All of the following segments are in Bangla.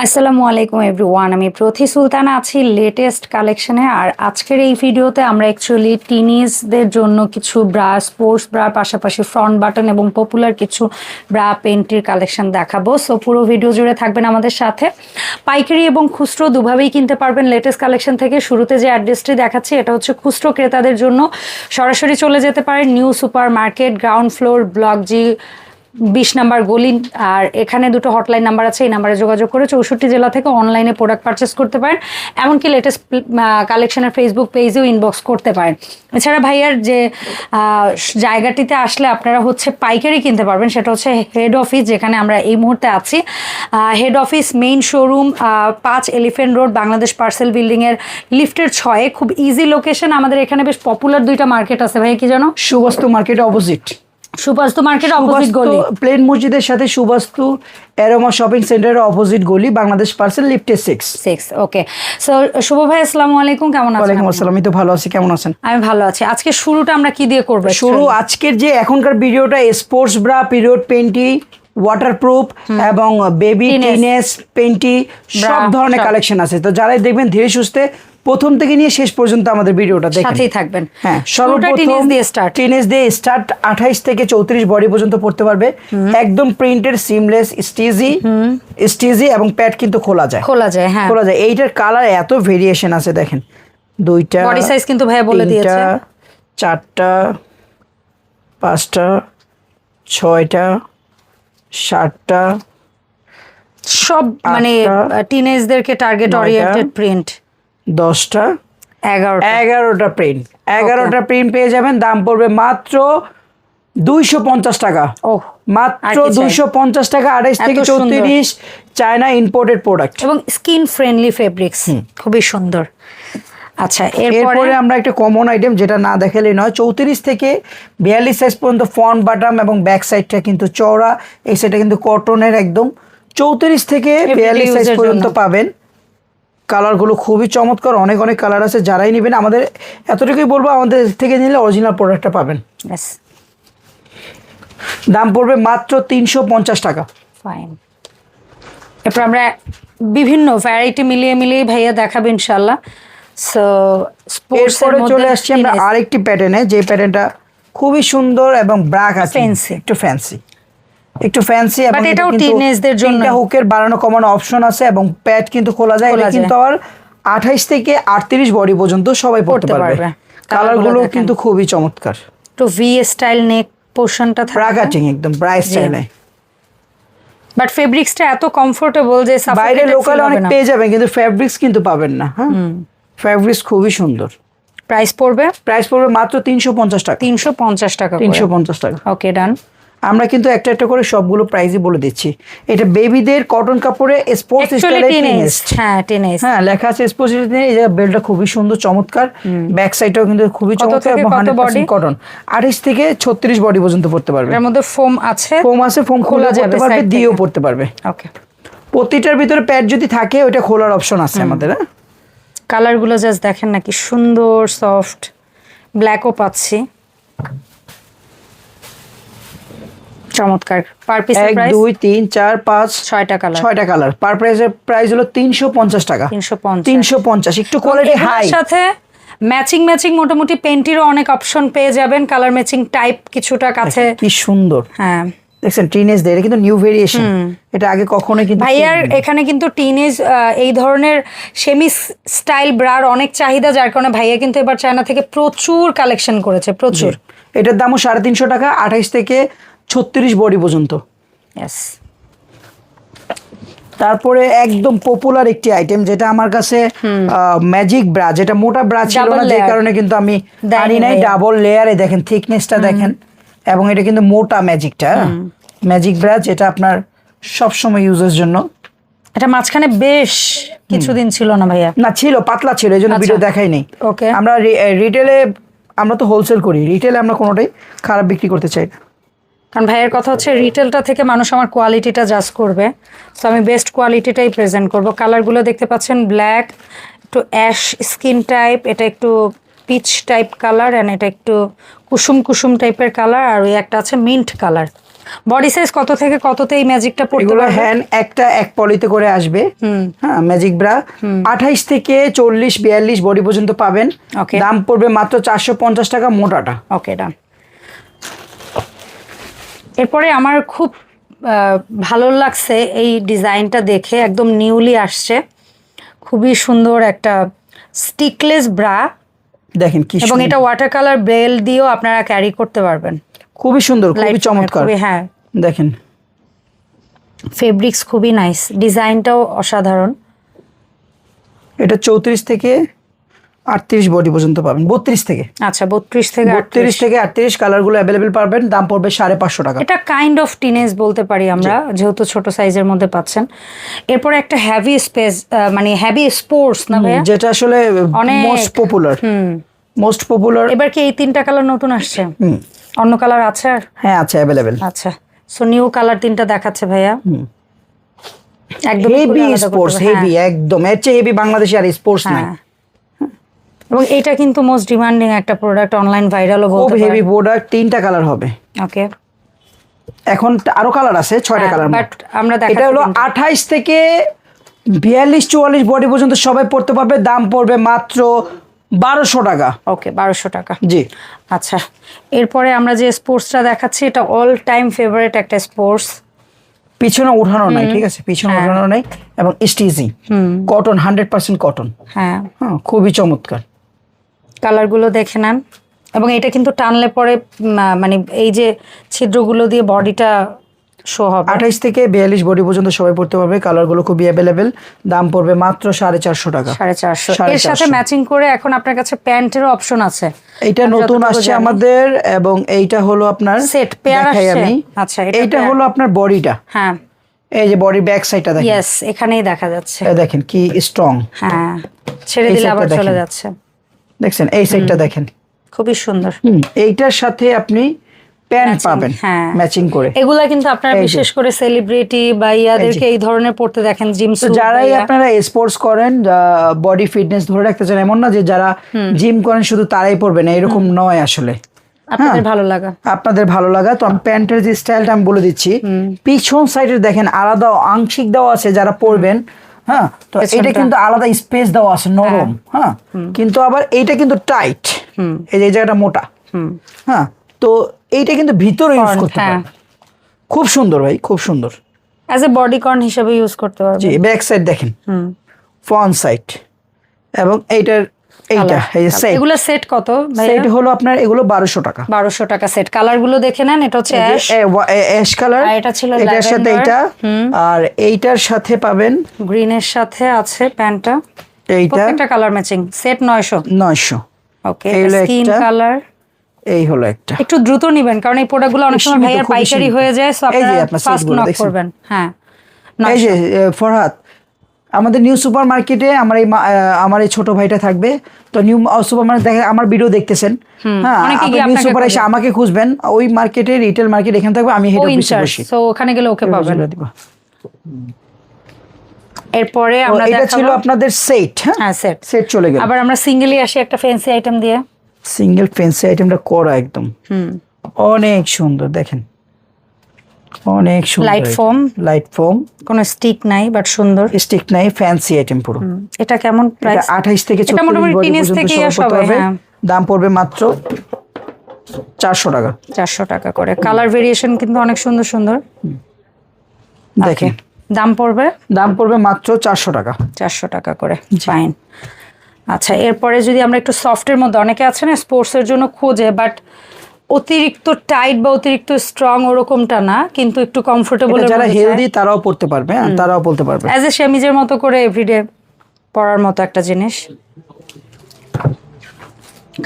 আসসালামু আলাইকুম এভরিওয়ান আমি প্রতি সুলতানা আছি লেটেস্ট কালেকশনে আর আজকের এই ভিডিওতে আমরা অ্যাকচুয়ালি টিনিজদের জন্য কিছু ব্রা স্পোর্টস ব্রা পাশাপাশি ফ্রন্ট বাটন এবং পপুলার কিছু ব্রা পেন্টির কালেকশন দেখাবো। সো পুরো ভিডিও জুড়ে থাকবেন আমাদের সাথে। পাইকারি এবং খুচরো দুভাবেই কিনতে পারবেন লেটেস্ট কালেকশন থেকে। শুরুতে যে অ্যাড্রেসটি দেখাচ্ছি, এটা হচ্ছে খুচরো ক্রেতাদের জন্য। সরাসরি চলে যেতে পারেন new super market ground floor block G বিশ নাম্বার গলি, আর এখানে দুটো হটলাইন নাম্বার আছে, এই নাম্বারে যোগাযোগ করে চৌষট্টি জেলা থেকে অনলাইনে প্রোডাক্ট পারচেস করতে পারেন, এমনকি লেটেস্ট কালেকশনের ফেসবুক পেজেও ইনবক্স করতে পারেন। এছাড়া ভাইয়ার যে জায়গাটিতে আসলে আপনারা হচ্ছে পাইকারি কিনতে পারবেন, সেটা হচ্ছে হেড অফিস যেখানে আমরা এই মুহূর্তে আছি। হেড অফিস মেইন শোরুম পাঁচ এলিফেন্ট রোড বাংলাদেশ পার্সেল বিল্ডিংয়ের লিফটের ছয়ে। খুব ইজি লোকেশন আমাদের এখানে বেশ পপুলার দুইটা মার্কেট আছে, ভাইয়া কি জানো? Subastu market opposite Subastu market opposite গলি। প্লেন মসজিদের সাথে সুবাস্তু অ্যারোমা শপিং সেন্টারের অপোজিট গলি বাংলাদেশ পার্সেল লিফটে six six okay so Shubho ভাই আসসালামু আলাইকুম কেমন আছেন? ওয়ালাইকুম আসসালাম আমি তো ভালো আছি কেমন আছেন? আমি ভালো আছি। আজকে শুরুটা আমরা কি দিয়ে করব শুরু আজকের যে এখনকার ভিডিওটা sports bra period panty waterproof এবং বেবি. টিনেস পেন্টি সব ধরনের কালেকশন আছে। তো যারাই দেখবেন ধীরে সুস্থে প্রথম থেকে নিয়ে শেষ পর্যন্ত আমাদের ভিডিওটা দেখেন সাথেই থাকবেন। হ্যাঁ শুরুটা টিনেজ দিয়ে স্টার্ট টিনেজ দিয়ে স্টার্ট আঠাইশ থেকে চৌত্রিশ বডি পর্যন্ত পড়তে পারবে। একদম প্রিন্টেড সিমলেস স্টিজি স্টিজি এবং প্যাড কিন্তু খোলা যায়। খোলা যায় হ্যাঁ। খোলা যায়। এইটার কালার এত ভেরিয়েশন আছে দেখেন। দুইটা Body size কিন্তু ভাইয়া বলে দিয়েছে। চারটা পাঁচটা ছয়টা সাতটা সব মানে টিনেজদেরকে টার্গেট ওরিয়েন্টেড প্রিন্ট দশটা এগারোটা। এগারোটা প্রিন্ট এগারোটা প্রিন্ট পেয়ে যাবেন দাম পড়বে মাত্র দুইশো পঞ্চাশ টাকা। ওহ মাত্র? দুইশো পঞ্চাশ টাকা আড়াইশ থেকে চৌত্রিশ চায়না ইম্পোর্টেড প্রোডাক্ট এবং স্কিন ফ্রেন্ডলি ফেব্রিক্স খুবই সুন্দর। আচ্ছা এরপরে আমরা একটা কমন আইটেম যেটা না দেখালেই নয় চৌত্রিশ থেকে বিয়াল্লিশ সাইজ পর্যন্ত ফ্রন্ট বাটাম এবং ব্যাক সাইডটা কিন্তু চওড়া। এই সাইডটা কিন্তু কটনের একদম। চৌত্রিশ থেকে বিয়াল্লিশ সাইজ পর্যন্ত পাবেন। কালারগুলো খুবই চমৎকার অনেক অনেক কালার আছে যারাই নেবেন আমাদের এতটুকুই বলব আমাদের থেকে নিলে অরিজিনাল প্রোডাক্টটা পাবেন। দাম পড়বে মাত্র তিনশো পঞ্চাশ টাকা। Fine. এরপর আমরা বিভিন্ন ভ্যারাইটি মিলিয়ে মিলিয়ে ভাইয়া দেখাবো ইনশাল্লাহ সো এরপরে চলে আসছি আমরা আরেকটি প্যাটার্নে যে প্যাটার্নটা খুবই সুন্দর এবং ব্রাক আছে। একটু ফ্যান্সি একটু ফ্যান্সি এবং এটাও teenage-দের জন্য। তিনটা হুকের বাড়ানো কমানো অপশন আছে এবং প্যাড কিন্তু খোলা যায়। এটা কিন্তু। আবার আঠাইশ থেকে আটত্রিশ বডি পর্যন্ত সবাই পড়তে পারবে। কালারগুলো Colourগুলো দেখেন। কিন্তু খুবই চমৎকার। তো ভি স্টাইল নেক পোর্শনটা থাকে। কাটিং একদম ব্রাইট স্টাইলে বাট ফেব্রিক্সটা এত কমফোর্টেবল যে বাইরে লোকাল অনেক পেয়ে যাবেন কিন্তু ফেব্রিক্স কিন্তু পাবেন না হ্যাঁ? ফেব্রিক্স খুবই সুন্দর। প্রাইস পড়বে? প্রাইস পড়বে মাত্র তিনশো পঞ্চাশ টাকা। তিনশো পঞ্চাশ টাকা তিনশো পঞ্চাশ টাকা। ওকে ডান আমরা কিন্তু একটা একটা করে সবগুলো প্রাইসই বলে দিচ্ছি। এটা বেবিদের কটন কাপড়ে স্পোর্টস স্টাইলে হ্যাঁ হ্যাঁ লেখা আছে স্পোর্টস এই যে বেলটা খুবই সুন্দর চমৎকার। ব্যাক সাইডটাও কিন্তু খুবই চমৎকার এবং? কটন আঠাইশ থেকে ছত্রিশ বডি পর্যন্ত পড়তে পারবে। এর মধ্যে ফোম আছে? ফোম আছে ফোম খোলা যাবে যাবে পারবে দিয়েও পড়তে পারবে। ওকে প্রতিটার ভিতরে প্যাড যদি থাকে ওইটা খোলার অপশন আছে আমাদের হ্যাঁ? কালারগুলো জাস্ট দেখেন নাকি সুন্দর সফট ব্ল্যাকও পাচ্ছি। চমৎকার। পার পিস এক দুই তিন চার পাঁচ ছয়টা কালার ছয়টা কালার পার প্রাইসের প্রাইস হলো তিনশো পঞ্চাশ টাকা। তিনশো পঞ্চাশ। একটু কোয়ালিটি হাই সাথে ম্যাচিং ম্যাচিং মোটামুটি পেন্টিরও অনেক অপশন পেয়ে যাবেন। কালার ম্যাচিং টাইপ কিছুটা কাছে। কি সুন্দর। হ্যাঁ। দেখছেন টিনেজ এটা কিন্তু নিউ ভেরিয়েশন এটা আগে কখনোই কিন্তু ভাইয়ার এখানে কিন্তু টিনেজ এই ধরনের সেমি স্টাইল ব্রার অনেক চাহিদা যার কারণে ভাইয়া কিন্তু এবার চায়না থেকে প্রচুর কালেকশন করেছে প্রচুর। এটার দামও সাড়ে তিনশো টাকা আঠাইশ থেকে ছত্রিশ বডি পর্যন্ত. তারপরে একদম পপুলার একটি আইটেম যেটা আমার কাছে ম্যাজিক ব্রা যেটা মোটা ব্রা ছিল না যে কারণে কিন্তু আমি আনি নাই। ডাবল লেয়ারে দেখেন থিকনেসটা দেখেন। এবং এটা কিন্তু মোটা ম্যাজিকটা ম্যাজিক ব্রা যেটা আপনার সব সময় ইউজের জন্য। এটা মাঝখানে বেশ কিছুদিন ছিল না ভাইয়া? না ছিল পাতলা ছিল এই জন্য আচ্ছা। ভিডিও দেখাই নেই। Okay. আমরা রিটেলে আমরা তো হোলসেল করি রিটেলে আমরা কোনোটাই খারাপ বিক্রি করতে চাই না। কারণ ভাইয়ের কথা হচ্ছে রিটেলটা থেকে মানুষ আমার কোয়ালিটিটা জাজ করবে। তো আমি বেস্ট কোয়ালিটিটাই প্রেজেন্ট করব। কালারগুলো দেখতে পাচ্ছেন ব্ল্যাক একটু অ্যাশ স্কিন টাইপ এটা একটু পিচ টাইপ কালার অ্যান্ড এটা একটু কুসুম কুসুম টাইপের কালার আর ওই একটা আছে মিন্ট কালার বডি সাইজ কত থেকে কততে এই ম্যাজিকটা পড়তে পারবে? হ্যান্ড একটা এক পলিতে করে আসবে। হুম। হ্যাঁ ম্যাজিক ব্রা আঠাইশ থেকে চল্লিশ বিয়াল্লিশ বডি পর্যন্ত পাবেন. দাম পড়বে মাত্র চারশো পঞ্চাশ টাকা মোটাটা। ওকে ডান এরপরে আমার খুব ভালো লাগছে এই ডিজাইনটা দেখে একদম নিউলি আসছে। খুবই সুন্দর একটা স্টিকলেস ব্রা। দেখেন কি এবং এটা ওয়াটার কালার বেল দিয়েও আপনারা ক্যারি করতে পারবেন। খুবই সুন্দর খুবই চমৎকার। হ্যাঁ। দেখেন। ফেব্রিক্স খুবই নাইস ডিজাইনটাও অসাধারণ। এটা চৌত্রিশ থেকে আটত্রিশ বডি পর্যন্ত পাবেন। বত্রিশ থেকে। আচ্ছা বত্রিশ থেকে বত্রিশ থেকে আটত্রিশ কালারগুলো অ্যাভেলেবেল পাবেন দাম পড়বে সাড়ে পাঁচশো টাকা। এটা কাইন্ড অফ টিনেজ বলতে পারি আমরা যেহেতু ছোট সাইজের মধ্যে পাচ্ছেন। এরপরে একটা হ্যাভি স্পেস মানে হ্যাভি স্পোর্টস না ভাইয়া? যেটা আসলে। মোস্ট পপুলার হুম। মোস্ট পপুলার এবার কি এই তিনটা কালার নতুন আসছে? হুম। অন্য কালার আছে আর? হ্যাঁ আছে অ্যাভেলেবেল আচ্ছা। সো নিউ কালার তিনটা দেখাচ্ছে ভাইয়া। একদম হেভি স্পোর্টস হেভি একদম। এর চেয়ে হেভি বাংলাদেশে আর স্পোর্টস নাই হ্যাঁ। এবং এটা কিন্তু মোস্ট ডিমান্ডিং একটা প্রোডাক্ট অনলাইন ভাইরালও বলতে খুব হেভি প্রোডাক্ট তিনটা কালার হবে। ওকে এখন আরও কালার আছে ছয়টা কালার বাট হ্যাঁ, আমরা এটা হলো তিনটা। আঠাইশ থেকে বিয়াল্লিশ চুয়াল্লিশ বডি পর্যন্ত সবাই পড়তে পারবে দাম পড়বে মাত্র বারোশো টাকা। ওকে বারোশো টাকা। জি। আচ্ছা এরপরে আমরা যে স্পোর্টসটা দেখাচ্ছি এটা অল টাইম ফেভারিট একটা স্পোর্টস পিছনে উঠানো নাই ঠিক আছে? পিছনে হ্যাঁ। উঠানো নাই এবং stitching cotton hundred percent cotton হ্যাঁ। হ্যাঁ খুবই চমৎকার। কালারগুলো দেখে নেন। এবং এটা কিন্তু টানলে পরে মানে এই যে ছিদ্রগুলো দিয়ে বডিটা শো হবে। আঠাইশ থেকে বিয়াল্লিশ বডি পর্যন্ত সবাই পড়তে পারবে কালারগুলো খুবই অ্যাভেলেবেল দাম পড়বে মাত্র সাড়ে চারশো টাকা। সাড়ে চারশো। এর সাথে ম্যাচিং করে এখন আপনার কাছে প্যান্টেরও অপশন আছে। এটা নতুন আসছে আমাদের এবং এইটা হলো আপনার সেট আসছে? আমি। আচ্ছা, এটা এইটা হলো আপনার বডিটা। হ্যাঁ। এই যে বডি ব্যাক সাইডটা দেখেন। ইয়েস এখানেই দেখা যাচ্ছে। দেখেন কি স্ট্রং হ্যাঁ ছেড়ে দিলে আবার চলে যাচ্ছে। দেখছেন? এই সাইডটা দেখেন। খুবই সুন্দর। এইটার সাথে আপনি প্যান্ট পাবেন হ্যাঁ। ম্যাচিং করে। এগুলা কিন্তু আপনারা বিশেষ করে সেলিব্রিটি বা ইয়াদেরকে এই ধরনের পড়তে দেখেন জিম যারাই আপনারা স্পোর্টস করেন বডি ফিটনেস ধরে রাখতে চান এমন না যে যারা জিম করেন শুধু তারাই পড়বেন এরকম নয় আসলে। আপনাদের ভালো লাগা। আপনাদের ভালো লাগা। তো আমি প্যান্টের যে স্টাইলটা আমি বলে দিচ্ছি পিছন সাইডে দেখেন আলাদা আংশিক দেওয়া আছে যারা পরবেন হ্যাঁ তো এটা কিন্তু আলাদা স্পেস দেওয়া আছে নরম হ্যাঁ। কিন্তু আবার এইটা কিন্তু টাইট এই যে জায়গাটা মোটা। হ্যাঁ তো এইটা কিন্তু ভিতরে ইউজ করতে হ্যাঁ। পারেন খুব সুন্দর ভাই খুব সুন্দর। অ্যাজ এ বডি কর্ন হিসেবে ইউজ করতে পারবেন জি ব্যাক সাইড দেখেন। হুম। ফ্রন্ট সাইড এবং এইটার এইটা এই যে এগুলো সেট কত হলো আপনার এগুলো টাকা। টাকা সেট কালারগুলো দেখে নেন এটা হচ্ছে অ্যাশ অ্যাশ কালার আর এটা ছিল এটার সাথে এইটা। আর এইটার সাথে পাবেন গ্রিনের সাথে আছে প্যান্টটা। এইটা। প্রত্যেকটা colour matching set okay skin colour এই হলো একটা। একটু দ্রুত নিবেন কারণ এই প্রোডাক্টগুলো অনেক সময় পাইকারি হয়ে যায় সো আপনারা আপনার নক করবেন। হ্যাঁ এই যে এ, ফরহাদ আমাদের নিউ সুপার মার্কেটে আমার এই আমার এই ছোট ভাইটা থাকবে। তো নিউ সুপার মার্কেট দেখে আমার ভিডিও দেখতেছেন। হ্যাঁ নিউ সুপার এসে আমাকে খুঁজবেন। ওই মার্কেটে রিটেল মার্কেট এখানে থাকবে আমি হেড অফিসে বসি। সো ওখানে গেলে ওকে পাবেন। এরপরে তো আমরা এটা ছিল আপনাদের সেট হ্যাঁ? হ্যাঁ সেট সেট চলে গেল। আবার আমরা সিঙ্গেলি আসি একটা ফ্যান্সি আইটেম দিয়ে। সিঙ্গেল ফ্যান্সি আইটেমটা করা একদম। হুম। অনেক সুন্দর দেখেন। অনেক সুন্দর Light foam? লাইট ফোম কোনো স্টিক নাই বাট সুন্দর। স্টিক নাই ফ্যান্সি আইটেম পুরো। এটা কেমন প্রাইস আঠাইশ থেকে এটা চল্লিশ মোটামুটি বডি teenage সবাই হ্যাঁ। দাম পড়বে মাত্র চারশো টাকা। চারশো টাকা করে। কালার ভেরিয়েশন কিন্তু অনেক সুন্দর সুন্দর। দেখেন দাম পড়বে? দাম পড়বে মাত্র চারশো টাকা। চারশো টাকা করে। ফাইন আচ্ছা এরপরে যদি আমরা একটু সফটের মধ্যে অনেকে আছে না স্পোর্টসের জন্য খোঁজে বাট অতিরিক্ত টাইট বা অতিরিক্ত স্ট্রং ওরকমটা না কিন্তু একটু কমফোর্টেবল যারা হেলদি তারাও পড়তে পারবে তারাও বলতে পারবে। অ্যাজ এ সেমিজের মতো করে এভরিডে পরার মতো একটা জিনিস।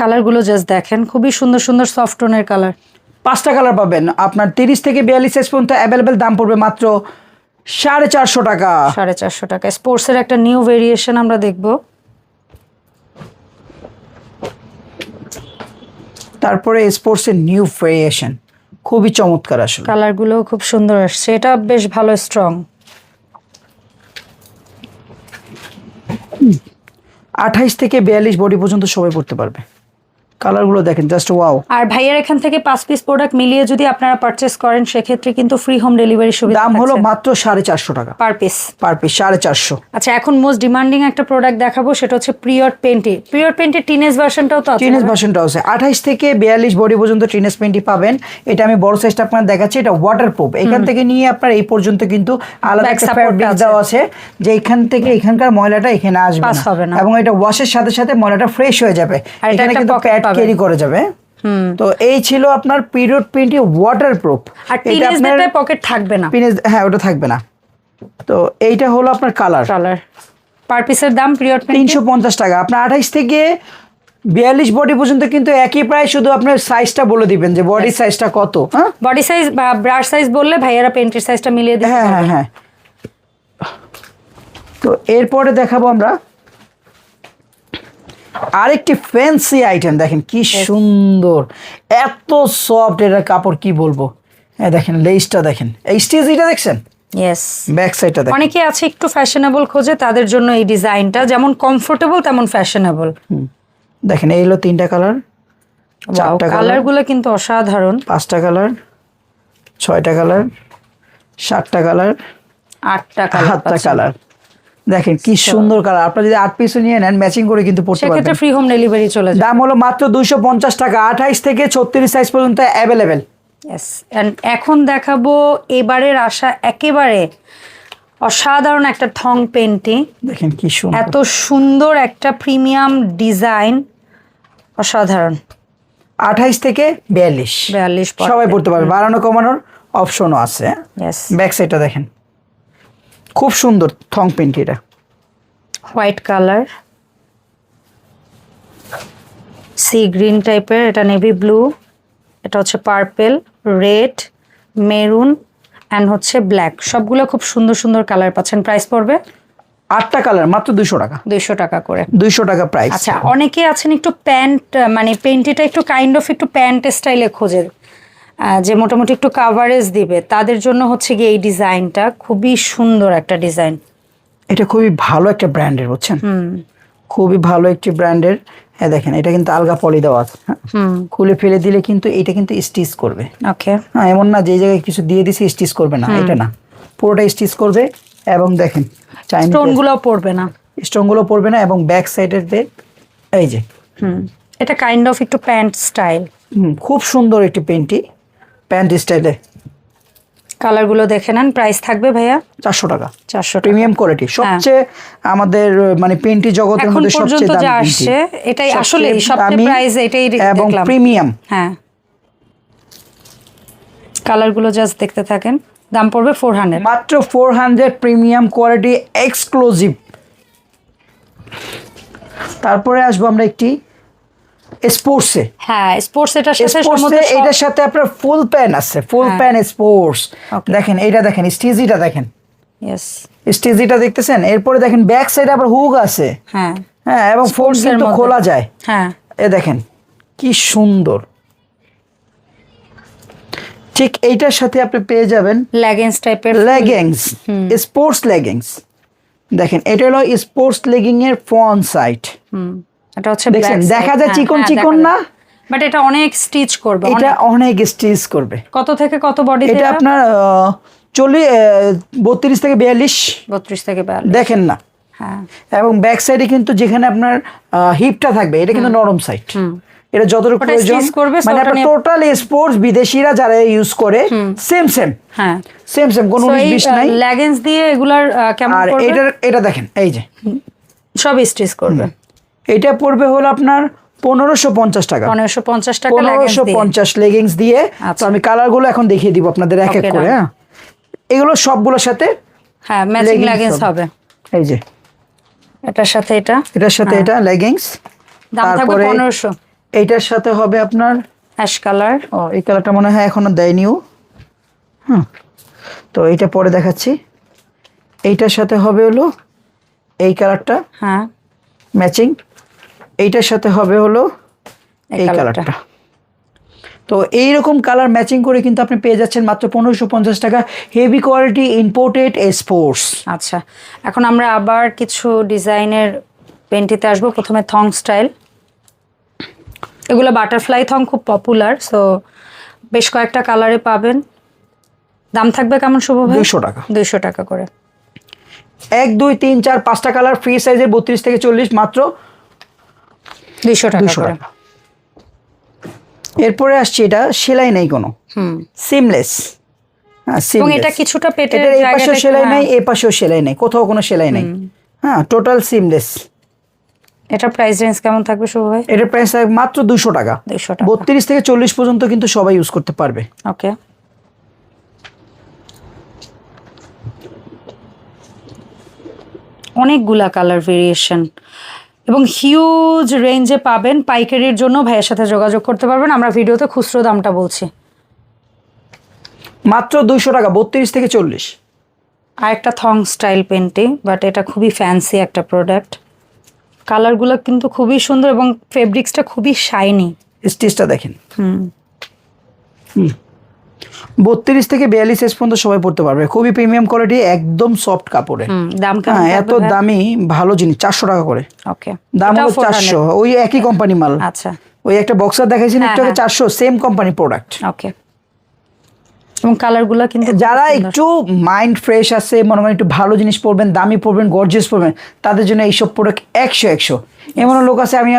কালারগুলো জাস্ট দেখেন খুবই সুন্দর সুন্দর সফট টোনের কালার পাঁচটা কালার পাবেন। আপনার তিরিশ থেকে বিয়াল্লিশ সাইজ পর্যন্ত অ্যাভেলেবেল দাম পড়বে মাত্র সাড়ে চারশো টাকা। সাড়ে চারশো টাকা। স্পোর্টসের একটা নিউ ভেরিয়েশন আমরা দেখব। তারপরে স্পোর্টসের নিউ ভেরিয়েশন খুবই চমৎকার আসলে। কালারগুলো খুব সুন্দর আসছে। এটা বেশ ভালো স্ট্রং আঠাইশ থেকে বিয়াল্লিশ বডি পর্যন্ত সবাই পড়তে পারবে। কালারগুলো দেখেন জাস্ট ওয়াও আর ভাইয়ার এখান থেকে পাঁচ পিস প্রোডাক্ট মিলিয়ে যদি আপনারা পারচেস করেন সেক্ষেত্রে কিন্তু ফ্রি হোম ডেলিভারি সুবিধা দাম হলো মাত্র সাড়ে চারশো টাকা। পার পিস পার পিস সাড়ে চারশো। আচ্ছা এখন মোস্ট ডিমান্ডিং একটা প্রোডাক্ট দেখাবো সেটা হচ্ছে প্রিয়র পেন্টি প্রিয়র পেন্টের টিনেজ ভার্সনটাও তো টিনেজ না? ভার্সনটা আছে। আঠাইশ থেকে বিয়াল্লিশ বডি পর্যন্ত টিনেজ পেন্টি পাবেন। এটা আমি বড় সাইজটা আপনার দেখাচ্ছি এটা ওয়াটার প্রুফ এখান থেকে নিয়ে আপনার এই পর্যন্ত কিন্তু আলাদা একটা ফ্যাব্রিক আছে। দেওয়া আছে যে এখান থেকে এখানকার ময়লাটা এখানে আসবে না। এবং এটা ওয়াশের সাথে সাথে ময়লাটা ফ্রেশ হয়ে যাবে। এখানে কিন্তু প্যাড। ক্যারি করে যাবে। তো এই ছিল আপনার পিরিয়ড পেন্টি ওয়াটার প্রুফ আর টিনেজদের পকেট থাকবে না। হ্যাঁ ওটা থাকবে না। তো এইটা হলো আপনার কালার কালার পার পিসের দাম পিরিয়ড তিনশো পঞ্চাশ টাকা। আপনার আঠাইশ থেকে বিয়াল্লিশ বডি পর্যন্ত কিন্তু একই প্রায় শুধু আপনার সাইজটা বলে দিবেন যে বডি সাইজটা কত হ্যাঁ? বডি সাইজ বা ব্রাশ সাইজ বললে ভাইয়ারা পেন্টের সাইজটা মিলিয়ে দিতে হ্যাঁ হ্যাঁ হ্যাঁ। তো এরপরে দেখাবো আমরা আরেকটি ফ্যান্সি আইটেম দেখেন কি সুন্দর। এত সফট এটার কাপড় কি বলব? হ্যাঁ দেখেন লেসটা দেখেন। এই স্টেজিটা দেখছেন? ইয়েস ব্যাক সাইডটা দেখেন। অনেকে আছে একটু ফ্যাশনেবল খোঁজে তাদের জন্য এই ডিজাইনটা যেমন কমফোর্টেবল তেমন ফ্যাশনেবল দেখেন এই হলো তিনটা কালার চারটা কালার কালারগুলো কিন্তু অসাধারণ। পাঁচটা কালার ছয়টা কালার সাতটা কালার আটটা কালার কালার দেখেন কি সুন্দর কালার। আপনারা যদি আট পিসও নিয়ে নেন ম্যাচিং করে কিন্তু পড়তে সেক্ষেত্রে পারবেন। ফ্রি হোম ডেলিভারি চলে যায় দাম হলো মাত্র দুইশো পঞ্চাশ টাকা। আঠাইশ থেকে ছত্রিশ সাইজ পর্যন্ত অ্যাভেলেবেল Yes, and এখন দেখাবো এবারের আশা একেবারে অসাধারণ একটা থং পেন্টিং দেখেন কি সুন্দর। এত সুন্দর একটা প্রিমিয়াম ডিজাইন অসাধারণ। আঠাইশ থেকে বিয়াল্লিশ। বিয়াল্লিশ সবাই পড়তে পারবে। বাড়ানো কমানোর অপশনও আছে। ইয়েস ব্যাক সাইডটা দেখেন। খুব সুন্দর থং প্রিন্ট এটা। হোয়াইট কালার সি গ্রিন টাইপের এটা নেভি ব্লু এটা হচ্ছে পার্পেল রেড মেরুন অ্যান্ড হচ্ছে ব্ল্যাক সবগুলো খুব সুন্দর সুন্দর কালার পাচ্ছেন। প্রাইস পড়বে? আটটা কালার মাত্র দুইশো টাকা। দুইশো টাকা করে। দুইশো টাকা প্রাইস আচ্ছা অনেকে আছেন একটু প্যান্ট মানে পেন্টিটা একটু কাইন্ড অফ একটু প্যান্ট স্টাইলে খোঁজে। যে মোটামুটি একটু কাভারেজ দিবে তাদের জন্য হচ্ছে গিয়ে এই ডিজাইনটা খুবই সুন্দর একটা ডিজাইন। এটা খুবই ভালো একটা ব্র্যান্ডের বুঝছেন? খুবই ভালো একটি ব্র্যান্ডের। হ্যাঁ দেখেন এটা কিন্তু আলগা পলি দেওয়া আছে হ্যাঁ। হুম। খুলে ফেলে দিলে কিন্তু এটা কিন্তু স্টিচ করবে। ওকে হ্যাঁ এমন না যে জায়গায় কিছু দিয়ে দিছে স্টিচ করবে না এটা না। পুরোটা স্টিচ করবে এবং দেখেন চাইনিজ স্টোনগুলোও পড়বে না। স্টোনগুলো পড়বে না এবং ব্যাক সাইডের এই যে। হুম। এটা কাইন্ড অফ একটু প্যান্ট স্টাইল খুব সুন্দর একটি পেন্টি প্যান্ট স্টাইলে। কালারগুলো দেখে নেন প্রাইস থাকবে ভাইয়া? চারশো টাকা। চারশো প্রিমিয়াম কোয়ালিটি। সবচেয়ে আমাদের মানে পেন্টি জগতের মধ্যে সবচেয়ে দামি আসছে এটাই আসলে সবচেয়ে প্রাইস এটাই এবং প্রিমিয়াম হ্যাঁ। কালারগুলো জাস্ট দেখতে থাকেন। দাম পড়বে ফোর হান্ড্রেড মাত্র four hundred premium quality exclusive তারপরে আসব আমরা একটি স্পোর্টসে হ্যাঁ স্পোর্টস এটার সাথে এটার সাথে আপনার ফুল প্যান আছে ফুল। প্যান স্পোর্টস দেখেন এটা দেখেন স্টিজিটা দেখেন। Yes, স্টিজিটা দেখতেছেন? এরপরে দেখেন ব্যাক সাইডে আবার হুক আছে। হ্যাঁ। হ্যাঁ এবং কিন্তু খোলা যায়। হ্যাঁ। এ দেখেন কি সুন্দর। ঠিক এইটার সাথে আপনি পেয়ে যাবেন লেগিংস টাইপের লেগিংস স্পোর্টস লেগিংস দেখেন এটা হলো স্পোর্টস লেগিং এর ফ্রন্ট সাইড হুম। এটা হচ্ছে দেখছেন দেখা যায় চিকন চিকন না? বাট এটা অনেক স্টিচ করবে এটা অনেক- স্টিচ করবে। কত থেকে কত বডি এটা আপনার চল্লিশ বত্রিশ থেকে বিয়াল্লিশ। বত্রিশ থেকে বিয়াল্লিশ। দেখেন না। হ্যাঁ। এবং ব্যাক সাইডে কিন্তু যেখানে আপনার হিপটা থাকবে এটা কিন্তু নরম সাইড এটা যতটুকু প্রয়োজন করবে, মানে আপনার টোটাল স্পোর্টস বিদেশিরা যারা ইউজ করে সেম সেম হ্যাঁ। সেম সেম কোনো বিশ নাই। লেগিংস দিয়ে এগুলার কেমন আর এটার এটা দেখেন এই যে। সব স্টিচ করবে। এটা পড়বে হলো আপনার পনেরোশো পঞ্চাশ টাকা। পনেরোশো পঞ্চাশ টাকা পনেরোশো পঞ্চাশ লেগিংস দিয়ে। তো আচ্ছা। আমি কালারগুলো এখন দেখিয়ে দিব আপনাদের এক এক করে হ্যাঁ? এগুলো সবগুলোর সাথে হ্যাঁ ম্যাচিং লেগিংস হবে। হবে। এই যে। এটার সাথে এটা? এটার সাথে এটা লেগিংস দাম থাকবে সাথে হবে আপনার অ্যাশ কালার ও এই কালারটা মনে হয় এখনও দেয়নিও হুম। তো এইটা পরে দেখাচ্ছি। এইটার সাথে হবে হলো এই কালারটা হ্যাঁ। ম্যাচিং এইটার সাথে হবে হলো এই কালারটা। তো এইরকম কালার ম্যাচিং করে কিন্তু আপনি পেয়ে যাচ্ছেন মাত্র পনেরোশো পঞ্চাশ টাকা হেভি কোয়ালিটি ইম্পোর্টেড স্পোর্টস আচ্ছা এখন আমরা আবার কিছু ডিজাইনের পেন্টিতে আসব। প্রথমে থং স্টাইল এগুলো বাটারফ্লাই থং খুব পপুলার সো বেশ কয়েকটা কালারে পাবেন। দাম থাকবে কেমন শুভ ভাই? দুইশো টাকা। দুইশো টাকা করে। এক দুই তিন চার পাঁচটা কালার ফ্রি সাইজের বত্রিশ থেকে চল্লিশ মাত্র দুইশো টাকা দুশো টাকা। এরপরে আসছে এটা সেলাই নেই কোনো। হুম। সিমলেস হ্যাঁ এবং এটা কিছুটা পেটের এটার এই পাশেও সেলাই হ্যাঁ, নেই পাশেও সেলাই নেই কোথাও কোনো সেলাই নেই। হ্যাঁ টোটাল সিমলেস এটা প্রাইস রেঞ্জ কেমন থাকবে শুভ ভাই? এটার প্রাইস মাত্র দুশো টাকা। দুইশো টাকা। বত্রিশ থেকে চল্লিশ পর্যন্ত কিন্তু সবাই ইউজ করতে পারবে। ওকে অনেকগুলা কালার ভেরিয়েশন এবং হিউজ রেঞ্জে পাবেন পাইকারির জন্য ভাইয়ের সাথে যোগাযোগ করতে পারবেন। আমরা ভিডিওতে খুচরো দামটা বলছি। মাত্র দুইশো টাকা বত্রিশ থেকে চল্লিশ। আর একটা থং স্টাইল পেন্টি বাট এটা খুবই ফ্যান্সি একটা প্রোডাক্ট কালারগুলো কিন্তু খুবই সুন্দর এবং ফেব্রিক্সটা খুবই শাইনি স্টিচটা দেখেন। হুম। হুম। বত্রিশ থেকে বিয়াল্লিশ এস পর্যন্ত সবাই পড়তে পারবে। খুবই প্রিমিয়াম কোয়ালিটি একদম সফট কাপড়ে। দাম হ্যাঁ এত দামি ভালো জিনিস চারশো টাকা করে। ওকে দাম হলো চারশো। ওই একই কোম্পানি মাল। আচ্ছা। ওই একটা বক্সার দেখাইছেন হ্যাঁ, একটু আগে হ্যাঁ। চারশো সেম কোম্পানি প্রোডাক্ট ওকে এবং কালারগুলো কিন্তু যারা একটু মাইন্ড ফ্রেশ আছে মনে করেন একটু ভালো জিনিস পড়বেন দামি পড়বেন গর্জিয়াস পড়বেন তাদের জন্য এইসব প্রোডাক্ট একশো একশো। এমন লোক আছে আমি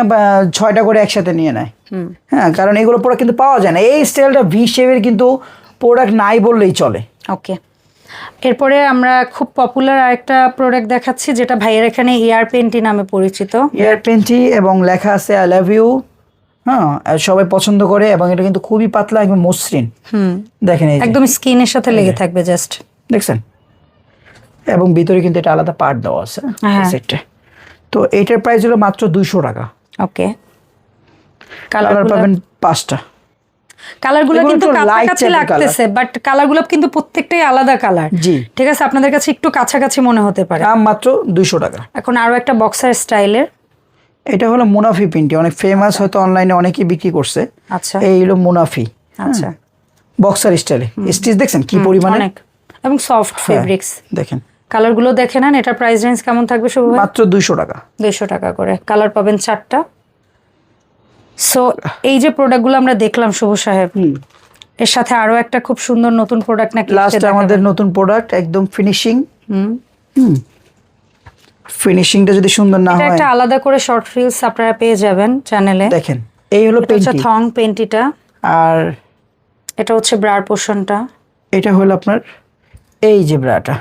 ছয়টা করে একসাথে নিয়ে নেয়। হ্যাঁ কারণ এগুলো প্রোডাক্ট কিন্তু পাওয়া যায় না। এই স্টাইলটা ভি শেপের কিন্তু প্রোডাক্ট নাই বললেই চলে। ওকে এরপরে আমরা খুব পপুলার আরেকটা প্রোডাক্ট দেখাচ্ছি যেটা ভাইয়ের এখানে এয়ার পেন্টি নামে পরিচিত। এয়ার পেন্টি এবং লেখা আছে আই লাভ ইউ হ্যাঁ সবাই পছন্দ করে এবং এটা কিন্তু খুবই পাতলা একদম মসৃণ। দেখেন একদম স্কিনের সাথে লেগে থাকবে জাস্ট দেখছেন? এবং ভিতরে কিন্তু এটা আলাদা পার্ট দেওয়া আছে হ্যাঁ। সেটটা তো এটার প্রাইস হলো মাত্র দুইশো টাকা। ওকে। কালার পাবেন পাঁচটা। কালারগুলো কিন্তু কাছাকাছি। লাগতেছে বাট কালারগুলো কিন্তু প্রত্যেকটাই আলাদা কালার জি। ঠিক আছে আপনাদের কাছে একটু কাছাকাছি মনে হতে পারে। দাম মাত্র দুইশো টাকা। এখন আরও একটা বক্সার স্টাইলের এটা হলো মুনাফি প্রিন্টি। অনেক ফেমাস হয়তো অনলাইনে অনেকেই বিক্রি করছে। আচ্ছা। এই হলো মুনাফি। আচ্ছা। বক্সার স্টাইলে স্টিচ দেখছেন কি পরিমাণে? অনেক। এবং সফট হ্যাঁ, ফেব্রিক্স দেখেন। কালারগুলো দেখে নেন এটার প্রাইস রেঞ্জ কেমন থাকবে শুভ মাত্র দুইশো টাকা। দুইশো টাকা করে। কালার পাবেন চারটা। সো এই যে প্রোডাক্টগুলো আমরা দেখলাম শুভ সাহেব এর সাথে আরও একটা খুব সুন্দর নতুন প্রোডাক্ট নাকি লাস্ট আমাদের নতুন প্রোডাক্ট একদম ফিনিশিং হুম। ফিনিশিংটা যদি সুন্দর না হয়। একটা আলাদা করে শর্ট রিলস আপনারা পেয়ে যাবেন চ্যানেলে দেখেন এই হলো পেন্টি থং পেন্টিটা আর এটা হচ্ছে ব্রার পোর্শনটা এটা হলো আপনার এই যে ব্রাটা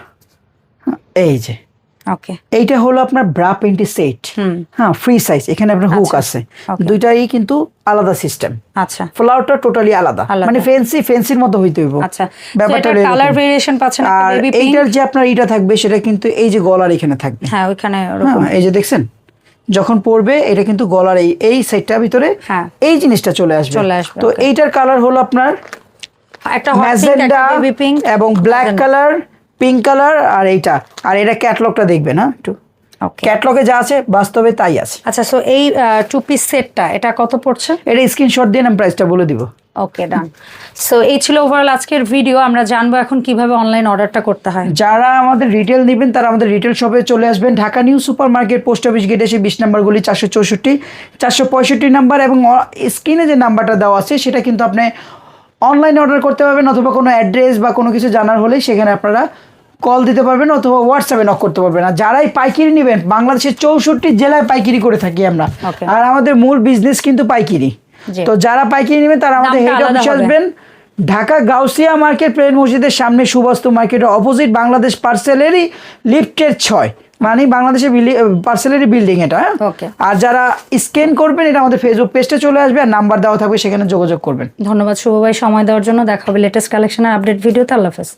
এই যে। ওকে এইটা হলো আপনার ব্রা পেন্টি সেট হুম। হ্যাঁ ফ্রি সাইজ এখানে আপনার হুক আছে। দুইটাই কিন্তু আলাদা সিস্টেম আচ্ছা। ফ্লাওয়ারটা টোটালি আলাদা। মানে ফেন্সি ফেন্সির মতো হইতে হইব। আচ্ছা ব্যাপারটা কালার ভেরিয়েশন পাচ্ছেন আর এইটার যে আপনার এটা থাকবে সেটা কিন্তু এই যে গলার এখানে থাকবে। হ্যাঁ ওরকম হ্যাঁ এই যে দেখছেন? যখন পরবে এটা কিন্তু গলার এই এই সাইডটার ভিতরে হ্যাঁ। এই জিনিসটা চলে আসবে। চলে আসবে, তো এইটার কালার হলো আপনার একটা ম্যাজেন্ডা পিঙ্ক এবং ব্ল্যাক কালার পিঙ্ক কালার আর এইটা। আর এটা ক্যাটলগটা দেখবেন হ্যাঁ একটু। ক্যাটলগে যা আছে বাস্তবে তাই আছে। আচ্ছা সো এই টু পিস সেটটা এটা কত পড়ছে? এটা স্ক্রিনশট দিয়ে আমি প্রাইসটা বলে দিব। ওকে ডান সো এই ছিল ওভারঅল আজকের ভিডিও আমরা জানব এখন কীভাবে অনলাইন অর্ডারটা করতে হয়। যারা আমাদের রিটেল নেবেন তারা আমাদের রিটেল শপে চলে আসবেন। Dhaka new super market post office gate এসে বিশ নাম্বারগুলি চারশো চৌষট্টি চারশো পঁয়ষট্টি নাম্বার এবং স্ক্রিনে যে নাম্বারটা দেওয়া আছে সেটা কিন্তু আপনি অনলাইনে অর্ডার করতে পারবেন অথবা কোনো অ্যাড্রেস বা কোনো কিছু জানার হলে সেখানে আপনারা কল দিতে পারবেন অথবা হোয়াটসঅ্যাপে নক করতে পারবেন। আর যারাই পাইকিরি নেবেন বাংলাদেশের চৌষট্টি জেলায় পাইকিরি করে থাকি আমরা। আর আমাদের মূল বিজনেস কিন্তু পাইকিরি। তো যারা পাইকিরি নেবেন তারা আমাদের হেড অফিসে আসবেন ঢাকা গাউসিয়া মার্কেট প্রেম মসজিদের সামনে সুবাস্তু মার্কেটের অপোজিট বাংলাদেশ পার্সেলেরই লিফটের ছয়। মানে বাংলাদেশের পার্সেলেরই বিল্ডিং এটা হ্যাঁ? আর যারা স্ক্যান করবেন এটা আমাদের ফেসবুক পেজটা চলে আসবে আর নাম্বার দেওয়া থাকবে সেখানে যোগাযোগ করবেন। ধন্যবাদ শুভ ভাই সময় দেওয়ার জন্য। দেখাবে লেটেস্ট কালেকশনের আপডেট ভিডিওতে আল্লাহ হাফেজ।